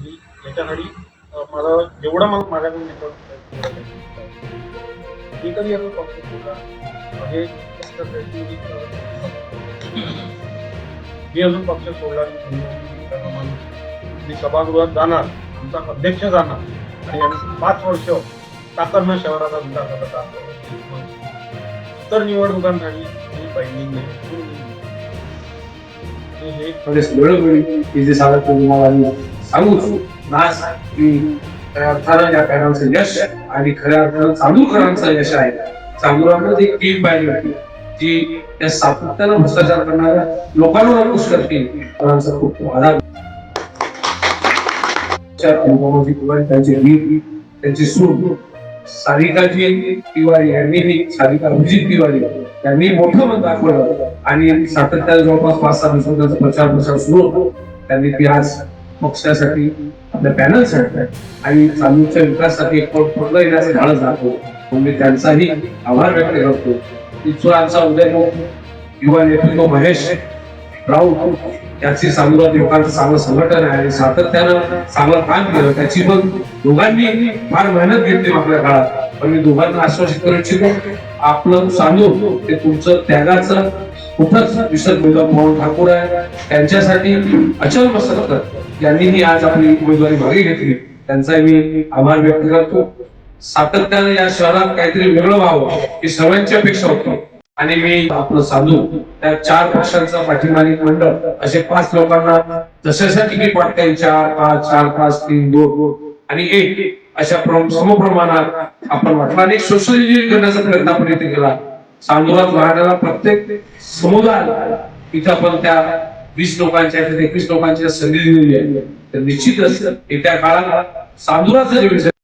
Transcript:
आणि याच्यासाठी मला जेवढा मला माझ्याकडून नेटवर्क मी कधी असं पक्ष सोडला हे मी अजून पक्ष सोडला मी सभागृहात जाणार आमचा अध्यक्ष जाणार. आणि आम्ही पाच वर्ष टाकरणं शहराचा विकास करत आहोत तर निवडणुकांसाठी मी पेंडिंग नाही. आणि हे थोडेस वेळोवेळी सांगू नाच अर्थानं या पॅनलचं यश आणि खऱ्या अर्थानं चांदूरकरांचं यश आहे. चांदूरामध्ये एक टीम बाहेर वाटली जी या सातत्यानं भ्रष्टाचार करणाऱ्या लोकांवर अंकुश करते करांचा खूप आधार. अनुपमाजी कुमार त्यांचे वीर त्यांचे सूर सारिकाजी तिवारी यांनीही सारिका अभिजित तिवारी त्यांनी मोठं मन दाखवलं. आणि सातत्याने जवळपास पाच सहा दिवसांचा प्रचार प्रसार सुरू होतो. त्यांनी ती आज पक्षासाठी आपल्या पॅनलसाठी आणि चालूच्या विकासासाठी एक पड पडलं येण्याचं धाडस दाखवतो मी त्यांचाही आभार व्यक्त करतो इथून आमचा उदय युवा नेतृत्व महेश राऊत याची चांगलं लोकांचं चांगलं संघटन आहे आणि सातत्यानं चांगलं काम केलं त्याची पण दोघांनी फार मेहनत घेतली आपल्या काळात पण मी दोघांना आश्वासित करू इच्छितो आपलं सांगून ते तुमचं त्यागाचं कुठंच विसर मिळत मोहन ठाकूर आहे त्यांच्यासाठी अचल मसरकर यांनीही आज आपली उमेदवारी मागे घेतली. त्यांचाही मी आभार व्यक्त करतो. सातत्यानं या शहरात काहीतरी वेगळं व्हावं ही सर्वांची अपेक्षा होती. आणि मी आपलं साधू त्या चार पक्षांचा पाठिंबानी मंडळ असे पाच लोकांना जशाशा तिकीट वाटता येईल चार पाच चार पाच तीन दोन दोन आणि एक अशा समप्रमाणात आपण वाटलं आणि सोशल करण्याचा प्रयत्न आपण इथे केला. चांदुरात राहणारा प्रत्येक समुदाय इथं आपण त्या वीस लोकांच्या एकवीस लोकांच्या संधी दिलेली आहे. तर निश्चितच येत्या काळात चांदुराचं जे